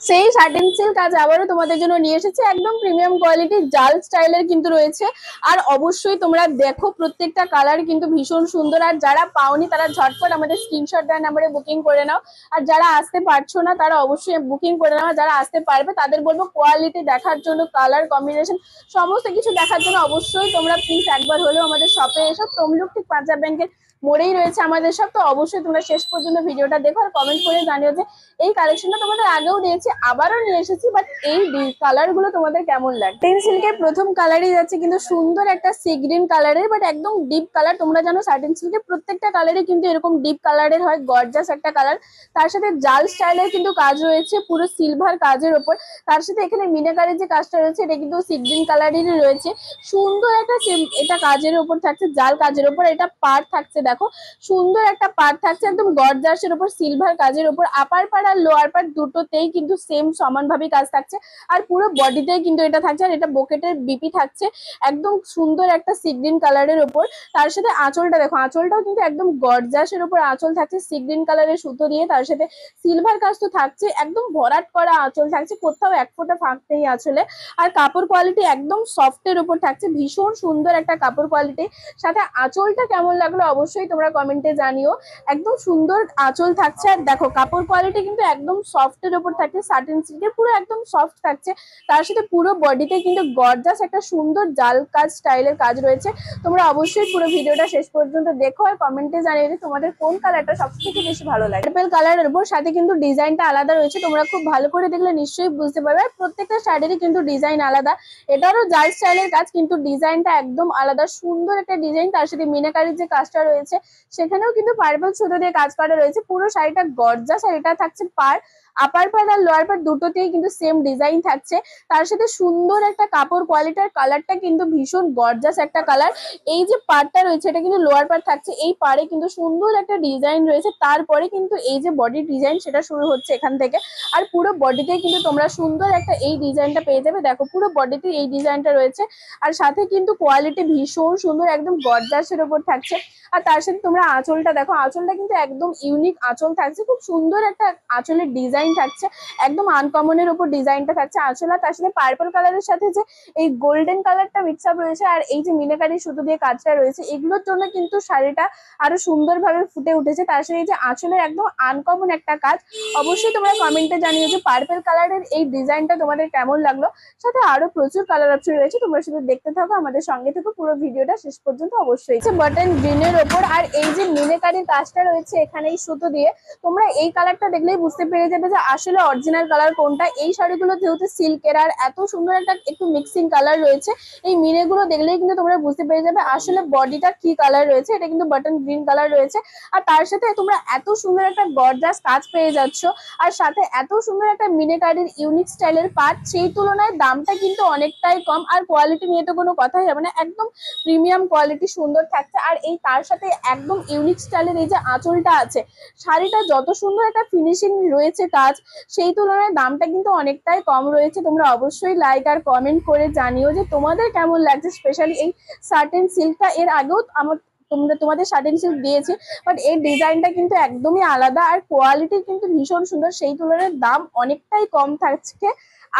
সেই satin silk আজ আবারও তোমাদের জন্য নিয়ে এসেছে। একদম প্রিমিয়াম কোয়ালিটির জাল স্টাইলের কিন্তু রয়েছে। আর অবশ্যই তোমরা দেখো প্রত্যেকটা কালার কিন্তু ভীষণ সুন্দর। আর যারা পাওনি, তারা ঝটপট আমাদের স্ক্রিনশট দেওয়ার নাম্বারে বুকিং করে নাও। আর যারা আসতে পারছ না, তারা অবশ্যই বুকিং করে নাও। যারা আসতে পারবে, তাদের বলব কোয়ালিটি দেখার জন্য কালার কম্বিনেশন সমস্ত কিছু দেখার জন্য অবশ্যই তোমরা প্লিজ একবার হলেও আমাদের শপে এসো। তমলুক ঠিক পাঞ্জাব ব্যাংকের মোড়েই রয়েছে আমাদের সব। তো অবশ্যই তোমরা শেষ পর্যন্ত ভিডিওটা দেখো আর কমেন্ট করে জানিও যে এই কালেকশনটা তোমাদের আগেও দিয়েছি, আবারও নিয়ে এসেছি বাট এই কালারগুলো তোমাদের কেমন লাগে টেন সিল্কের প্রথম কালারই যাচ্ছে, কিন্তু সুন্দর একটা সি গ্রিন কালারের বাট একদম ডিপ কালার তোমরা জানো সার্টিন সিল্কের প্রত্যেকটা কালারই কিন্তু এরকম ডিপ কালারের হয় গর্জাস একটা কালার তার সাথে জাল স্টাইলের কিন্তু কাজ রয়েছে, পুরো সিলভার কাজের ওপর। তার সাথে এখানে মিনাকারের যে কাজটা রয়েছে, এটা কিন্তু সি গ্রিন কালারেরই রয়েছে। সুন্দর একটা এটা কাজের ওপর থাকছে জাল কাজের ওপর, এটা পার থাকছে দেখো, সুন্দর একটা পার্ট থাকছে, একদম গর্জাসের ওপর সিলভার কাজের ওপর আপার পার আর লোয়ার পার দুটোতেই কিন্তু সেম সমানভাবে কাজ থাকছে। আর পুরো বডিতেই কিন্তু এটা থাকছে, আর এটা বকেটের বিপি থাকছে, একদম সুন্দর একটা সিগ্রিন কালারের ওপর তার সাথে আঁচলটা দেখো, আঁচলটাও কিন্তু একদম গর্জাসের ওপর আঁচল থাকছে সিগ্রিন কালারের সুতো দিয়ে। তার সাথে সিলভার কাজ তো থাকছে, একদম ভরাট করা আঁচল থাকছে, কোথাও এক ফোঁটা ফাঁক নেই আঁচলে। আর কাপড় কোয়ালিটি একদম সফটের উপর থাকছে, ভীষণ সুন্দর একটা কাপড় কোয়ালিটি সাথে আঁচলটা কেমন লাগল অবশ্যই তোমরা কমেন্টে জানিও। একদম সুন্দর আঁচল থাকছে। আর দেখো, কাপড় কোয়ালিটি কিন্তু একদম সফটের উপর থাকছে সাটিন সিল্কের পুরো একদম সফট থাকছে। তার সাথে পুরো বডিতে কিন্তু গর্জাস একটা সুন্দর জাল কাজ স্টাইলের কাজ রয়েছে। তোমরা অবশ্যই পুরো ভিডিওটা শেষ পর্যন্ত দেখো আর কমেন্টে জানিয়ে যে তোমাদের কোন কালারটা সব থেকে বেশি ভালো লাগে। পার্পল কালারের উপর সাথে কিন্তু ডিজাইনটা আলাদা রয়েছে। তোমরা খুব ভালো করে দেখলে নিশ্চয়ই বুঝতে পারবে। প্রত্যেকটা শাড়িরই কিন্তু ডিজাইন আলাদা। এটারও জাল স্টাইলের কাজ, কিন্তু ডিজাইনটা একদম আলাদা। সুন্দর একটা ডিজাইন তার সাথে মিনাকারির যে কাজটা রয়েছে সেখানেও কিন্তু পার্পল সুতো দিয়ে কাজ করা রয়েছে। পুরো শাড়িটা গর্জাস শাড়িটা থাকছে পার। আপার পার আর লোয়ার পার দুটোতেই কিন্তু সেম ডিজাইন থাকছে। তার সাথে সুন্দর একটা কাপড় কোয়ালিটির কালারটা কিন্তু ভীষণ গর্জাস একটা কালার এই যে পারটা রয়েছে, এটা কিন্তু লোয়ার পার থাকছে। এই পারে কিন্তু সুন্দর একটা ডিজাইন রয়েছে। তারপরে কিন্তু এই যে বডি ডিজাইন সেটা শুরু হচ্ছে এখান থেকে। আর পুরো বডিতে কিন্তু তোমরা সুন্দর একটা এই ডিজাইনটা পেয়ে যাবে। দেখো, পুরো বডিতে এই ডিজাইনটা রয়েছে। আর সাথে কিন্তু কোয়ালিটি ভীষণ সুন্দর, একদম গর্জাসের উপর থাকছে। আর তার সাথে তোমরা আঁচলটা দেখো, আঁচলটা কিন্তু একদম ইউনিক আঁচল থাকছে, খুব সুন্দর একটা আঁচলের ডিজাইন থাকছে, একদম আনকমনের উপর ডিজাইনটা থাকছে আঁচল। আর তার সাথে পার্পল কালারের সাথে যে এই গোল্ডেন কালারটা মিক্স আপ রয়েছে, আর এই যে মিনাকারি সুতো দিয়ে কাজটা রয়েছে, এগুলোর জন্য কিন্তু শাড়িটা আরও সুন্দরভাবে ফুটে উঠেছে। তার সাথে এই যে আঁচলের একদম আনকমন একটা কাজ, অবশ্যই তোমরা কমেন্টে জানিও যে পার্পল কালারের এই ডিজাইনটা তোমাদের কেমন লাগল। সাথে আরও প্রচুর কালার অপশন রয়েছে, তোমরা শুধু দেখতে থাকো, আমাদের সঙ্গে থেকে, পুরো ভিডিওটা শেষ পর্যন্ত অবশ্যই। বাটন গ্রিনের ওপর। আর এই যে মিনেকারির কাজটা রয়েছে এখানে এই সুতো দিয়ে, তোমরা এই কালারটা দেখলেই বুঝতে পেরে যাবে যে আসলে অরিজিনাল কালার কোনটা। এই শাড়িগুলো যেহেতু সিল্কের, আর এত সুন্দর একটা একটু মিক্সিং কালার রয়েছে, এই মিনেগুলো দেখলেই কিন্তু তোমরা বুঝতে পেরে যাবে আসলে বডিটা কি কালার রয়েছে। এটা কিন্তু বাটন গ্রিন কালার রয়েছে। আর তার সাথে তোমরা এত সুন্দর একটা গর্জাস কাজ পেয়ে যাচ্ছ। আর সাথে এত সুন্দর একটা মিনেকারির ইউনিক স্টাইলের পার্ট সেই তুলনায় দামটা কিন্তু অনেকটাই কম। আর কোয়ালিটি নিয়ে তো কোনো কথাই হবে না। একদম প্রিমিয়াম কোয়ালিটি সুন্দর থাকছে। আর এই তার সাথে একদম ইউনিক স্টাইলের এই যে আঁচলটা আছে, শাড়িটা যত সুন্দর একটা ফিনিশিং রয়েছে কাজ, সেই তুলনায় দামটা কিন্তু অনেকটাই কম রয়েছে। তোমরা অবশ্যই লাইক আর কমেন্ট করে জানিও যে তোমাদের কেমন লাগছে স্পেশালি এই সার্টেন সিল্কটা এর আগেও আমার তোমরা তোমাদের সার্টেন সিল্ক দিয়েছি বাট এই ডিজাইনটা কিন্তু একদমই আলাদা আর কোয়ালিটি কিন্তু ভীষণ সুন্দর, সেই তুলনায় দাম অনেকটাই কম থাকছে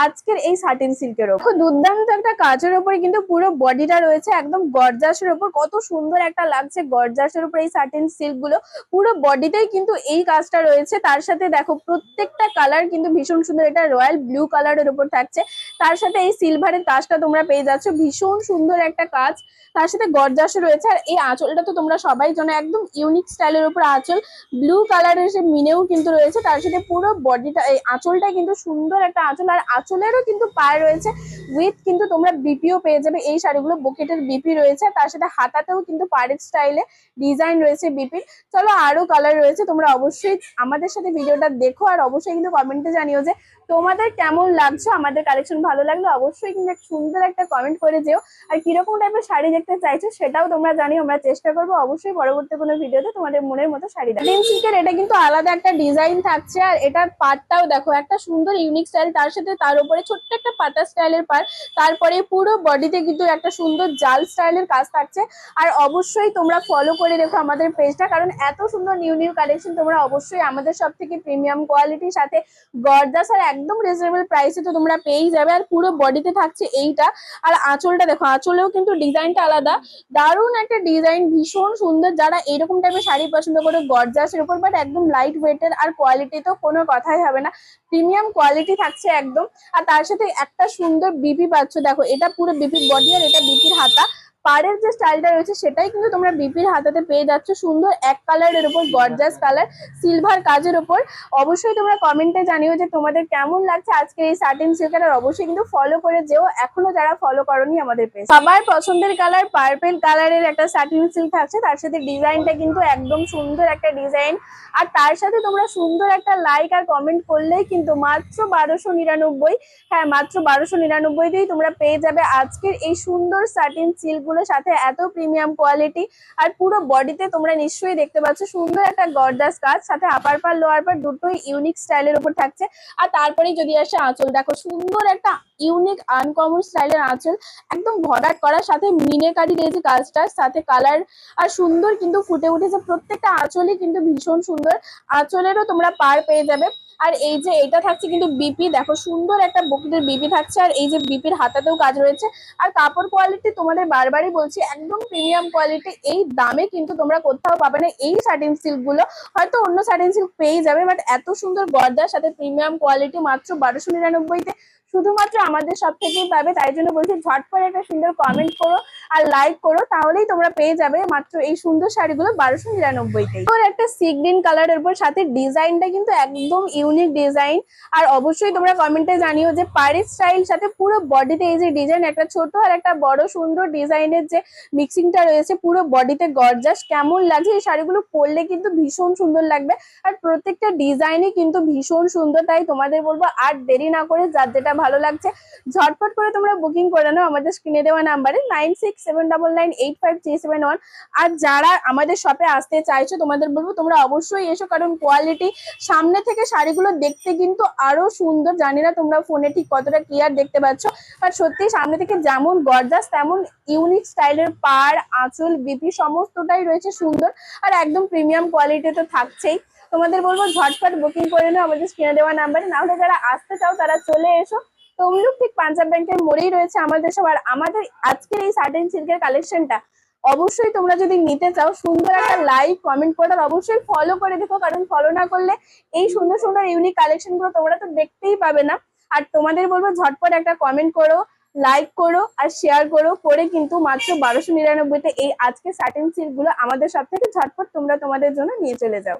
আজকের এই সার্টেন সিল্কের ওপর। দুর্দান্ত একটা কাজের ওপরে কিন্তু পুরো বডিটা রয়েছে একদম গর্জাসের ওপর, কত সুন্দর একটা লাগছে গর্জাসের উপর এই সার্টেন সিল্কগুলো। পুরো বডিতেই কিন্তু এই কাজটা রয়েছে, তার সাথে দেখো প্রত্যেকটা কালার কিন্তু ভীষণ সুন্দর, এটা রয়্যাল ব্লু কালারের উপর থাকছে। তার সাথে এই সিলভারের কাজটা তোমরা পেয়ে যাচ্ছ, ভীষণ সুন্দর একটা কাজ, তার সাথে গর্জাসও রয়েছে, আর এই আঁচলটা তো তোমরা সবাই জানো, একদম ইউনিক স্টাইলের উপর আঁচল ব্লু কালারের সে মিনেও কিন্তু রয়েছে, তার সাথে পুরো বডিটা এই আঁচলটা কিন্তু সুন্দর একটা আঁচল, আর আঁচলেরও কিন্তু পায়ে রয়েছে। উইথ কিন্তু তোমরা বিপিও পেয়ে যাবে। এই শাড়িগুলো বকেটের বিপি রয়েছে। তার সাথে হাতাতেও কিন্তু পাড়ের স্টাইলে ডিজাইন রয়েছে বিপির চলো আরও কালার রয়েছে, তোমরা অবশ্যই আমাদের সাথে ভিডিওটা দেখো। আর অবশ্যই কিন্তু কমেন্টে জানিও যে তোমাদের কেমন লাগছে? আমাদের কালেকশন ভালো লাগলে অবশ্যই কিন্তু সুন্দর একটা কমেন্ট করে যেও। আর কীরকম টাইপের শাড়ি দেখতে চাইছো সেটাও তোমরা জানিও। আমরা চেষ্টা করব অবশ্যই পরবর্তী কোনো ভিডিওতে তোমাদের মনের মতো শাড়ি দেবো সিল্কের এটা কিন্তু আলাদা একটা ডিজাইন থাকছে। আর এটার পাটটাও দেখো, একটা সুন্দর ইউনিক স্টাইল তার সাথে তার উপরে ছোট্ট একটা পাতা স্টাইলের পাট পার তারপরে পুরো বডিতে কিন্তু একটা সুন্দর জাল স্টাইলের কাজ থাকছে। আর অবশ্যই তোমরা ফলো করে রেখো আমাদের পেজটা কারণ এত সুন্দর নিউ নিউ কালেকশন তোমরা অবশ্যই আমাদের সব থেকে প্রিমিয়াম কোয়ালিটির সাথে গর্দাস আর একদম রিজনেবল প্রাইসে তো তোমরা পেয়েই যাবে। আর পুরো বডিতে থাকছে এইটা। আর আঁচলটা দেখো, আঁচলেও কিন্তু ডিজাইনটা আলাদা। দারুণ একটা ডিজাইন ভীষণ সুন্দর। যারা এরকম টাইপের শাড়ি পছন্দ করে গর্জাসের উপর বাট একদম লাইট ওয়েটের আর কোয়ালিটি তো কোনো কথাই হবে না। প্রিমিয়াম কোয়ালিটি থাকছে একদম। আর তার সাথে একটা সুন্দর বিপি পাচ্ছ দেখো এটা পুরো বিপির বডি আর এটা বিপির হাতা। পাড়ের যে স্টাইলটা রয়েছে সেটাই কিন্তু তোমরা বিপির হাতাতে পেয়ে যাচ্ছ। সুন্দর এক কালারের উপর, গর্জাস কালার, সিলভার কাজের উপর। অবশ্যই তোমরা কমেন্টে জানিও যে তোমাদের কেমন লাগছে আজকে এই সার্টিন সিল্কের আর অবশ্যই কিন্তু ফলো করে যেও। এখনও যারা ফলো করনি আমাদের পেজ সবার পছন্দের কালার পার্পেল কালারের একটা সার্টিন সিল্ক থাকছে। তার সাথে ডিজাইনটা কিন্তু একদম সুন্দর একটা ডিজাইন আর তার সাথে তোমরা সুন্দর একটা লাইক আর কমেন্ট করলেই কিন্তু মাত্র বারোশো নিরানব্বই হ্যাঁ মাত্র বারোশো নিরানব্বইতেই তোমরা পেয়ে যাবে আজকের এই সুন্দর সার্টিন সিল্কগুলোর সাথে এত প্রিমিয়াম কোয়ালিটি আর পুরো বডিতে তোমরা নিশ্চয়ই দেখতে পাচ্ছ, সুন্দর একটা গর্দাস কাজ সাথে আপার পার লোয়ার পার দুটোই ইউনিক স্টাইলের উপর থাকছে। আর তারপরেই যদি আসে আঁচল, দেখো সুন্দর একটা ইউনিক আনকমন স্টাইলের আঁচল, একদম ভরাট করার সাথে মিনেকারির এই যে কাজটার সাথে কালার আর সুন্দর কিন্তু ফুটে উঠেছে। প্রত্যেকটা আঁচলই কিন্তু ভীষণ সুন্দর। আঁচলেরও তোমরা পার পেয়ে যাবে। আর এই যে এটা থাকছে কিন্তু বিপি, দেখো সুন্দর একটা বকুটের বিপি থাকছে, আর এই যে বিপির হাতাতেও কাজ রয়েছে। আর কাপড় কোয়ালিটি তোমাদের বারবারই বলছি, একদম প্রিমিয়াম কোয়ালিটি এই দামে কিন্তু তোমরা কোথাও পাবে না। এই সাটিন সিল্কগুলো হয়তো অন্য সাটিন সিল্ক পেয়ে যাবে বাট এত সুন্দর গর্দার সাথে প্রিমিয়াম কোয়ালিটি মাত্র বারোশো নিরানব্বইতে শুধুমাত্র আমাদের সব থেকেই পাবে, তাই জন্য বলছি ঝটপট একটা সুন্দর কমেন্ট করো আর লাইক করো, তাহলেই তোমরা পেয়ে যাবে মাত্র এই সুন্দর শাড়িগুলো বারোশো নিরানব্বইতে তোর একটা সি গ্রিন কালারের উপর, সাথে ডিজাইনটা কিন্তু একদম ইউনিক ডিজাইন আর অবশ্যই তোমরা কমেন্টে জানিও যে পাড়ের স্টাইল সাথে পুরো বডিতে এই যে ডিজাইন একটা ছোট আর একটা বড় সুন্দর ডিজাইনের যে মিক্সিংটা রয়েছে, পুরো বডিতে গর্জাস কেমন লাগছে এই শাড়িগুলো পরলে কিন্তু ভীষণ সুন্দর লাগবে। আর প্রত্যেকটা ডিজাইনই কিন্তু ভীষণ সুন্দর, তাই তোমাদের বলব আর দেরি না করে যার যেটা ভালো লাগছে। ঝটপট করে তোমরা বুকিং করে নাও আমাদের স্ক্রিনে দেওয়া নাম্বারে nine six seven double nine eight five three seven one আর যারা আমাদের শপে আসতে চাইছো, তোমাদের বলব তোমরা অবশ্যই এসো, কারণ কোয়ালিটি সামনে থেকে শাড়িগুলো দেখতে কিন্তু আরও সুন্দর। জানি না তোমরা ফোনে ঠিক কতটা ক্লিয়ার দেখতে পাচ্ছ আর সত্যি সামনে থেকে যেমন গর্জাস, তেমন ইউনিক স্টাইলের পাড়, আঁচল, বিপি সমস্তটাই রয়েছে সুন্দর। আর একদম প্রিমিয়াম কোয়ালিটি তো থাকছেই। তোমাদের বলব ঝটপট বুকিং করে নাও আমাদের স্ক্রিনে দেওয়া নাম্বারে না হলে যারা আসতে চাও, তারা চলে এসো। তমলুক ঠিক পাঞ্জাব ব্যাংকের মোড়েই রয়েছে আমাদের সব আর আমাদের আজকের এই সার্টেন সিল্কের কালেকশনটা অবশ্যই তোমরা যদি নিতে চাও, সুন্দর একটা লাইক কমেন্ট করে আর অবশ্যই ফলো করে দেখো, কারণ ফলো না করলে এই সুন্দর সুন্দর ইউনিক কালেকশনগুলো তোমরা তো দেখতেই পাবে না। আর তোমাদের বলব, ঝটপট একটা কমেন্ট করো লাইক করো, আর শেয়ার করো, করে কিন্তু মাত্র বারোশো নিরানব্বইতে এই আজকে সার্টেন সিল্কগুলো আমাদের সব থেকে ঝটপট তোমরা তোমাদের জন্য নিয়ে চলে যাও।